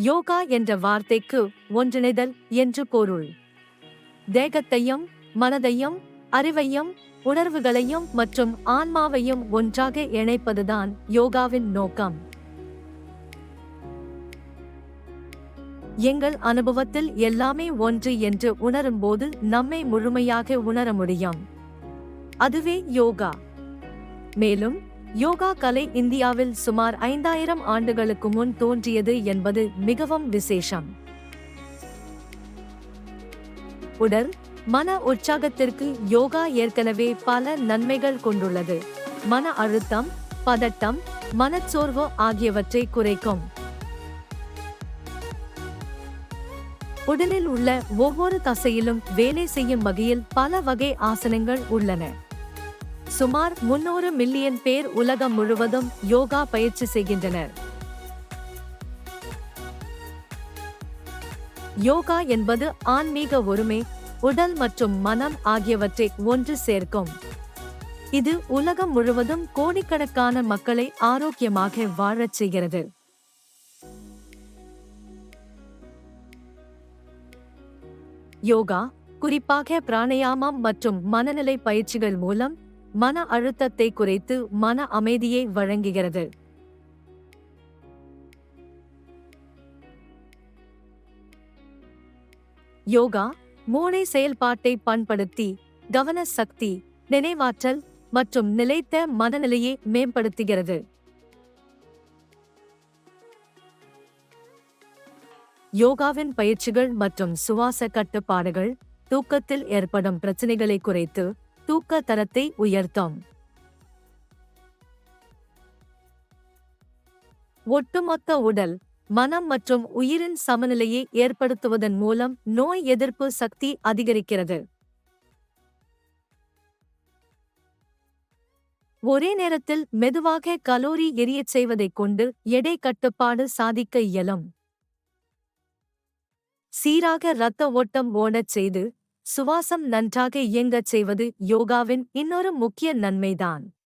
யோகா என்ற வார்த்தைக்கு ஒன்றிணைதல் என்று பொருள். தேகத்தையும் மனதையும் அறிவையும் உணர்வுகளையும் மற்றும் ஆன்மாவையும் ஒன்றாக இணைப்பதுதான் யோகாவின் நோக்கம். எங்கள் அனுபவத்தில் எல்லாமே ஒன்று என்று உணரும்போது நம்மை முழுமையாக உணர முடியும். அதுவே யோகா. மேலும் யோகா கலை இந்தியாவில் சுமார் ஐந்தாயிரம் ஆண்டுகளுக்கு முன் தோன்றியது என்பது மிகவும் விசேஷம். உடல் மன உற்சாகத்திற்கு யோகா ஏற்கனவே பல நன்மைகள் கொண்டுள்ளது. மன அழுத்தம் பதட்டம் மனச்சோர்வு ஆகியவற்றை குறைக்கும். உடலில் உள்ள ஒவ்வொரு தசையிலும் வேலை செய்யும் வகையில் பல வகை ஆசனங்கள் உள்ளன. சுமார் முன்னூறு மில்லியன் பேர் உலகம் முழுவதும் யோகா பயிற்சி செய்கின்றனர். யோகா என்பது ஆன்மீக ஒருமை உடல் மற்றும் மனம் ஆகியவற்றை ஒன்று சேர்க்கும். இது உலகம் முழுவதும் கோடிக்கணக்கான மக்களை ஆரோக்கியமாக வாழச் செய்கிறது. யோகா குறிப்பாக பிராணயாமம் மற்றும் மனநிலை பயிற்சிகள் மூலம் மன அழுத்தத்தை குறைத்து மன அமைதியை வழங்குகிறது. யோகா மூளை செயல்பாட்டை பண்படுத்தி கவன சக்தி நினைவாற்றல் மற்றும் நிலைத்த மனநிலையை மேம்படுத்துகிறது. யோகாவின் பயிற்சிகள் மற்றும் சுவாச கட்டுப்பாடுகள் தூக்கத்தில் ஏற்படும் பிரச்சனைகளை குறைத்து தூக்க தரத்தை உயர்த்தும். ஒட்டுமொத்த உடல் மனம் மற்றும் உயிரின் சமநிலையை ஏற்படுத்துவதன் மூலம் நோய் எதிர்ப்பு சக்தி அதிகரிக்கிறது. ஒரே நேரத்தில் மெதுவாக கலோரி எரியச் செய்வதைக் கொண்டு எடை கட்டுப்பாடு சாதிக்க இயலும். சீராக இரத்த ஓட்டம் ஓடச் செய்து சுவாசம் நன்றாக இயங்கச் செய்வது யோகாவின் இன்னொரு முக்கிய நன்மைதான்.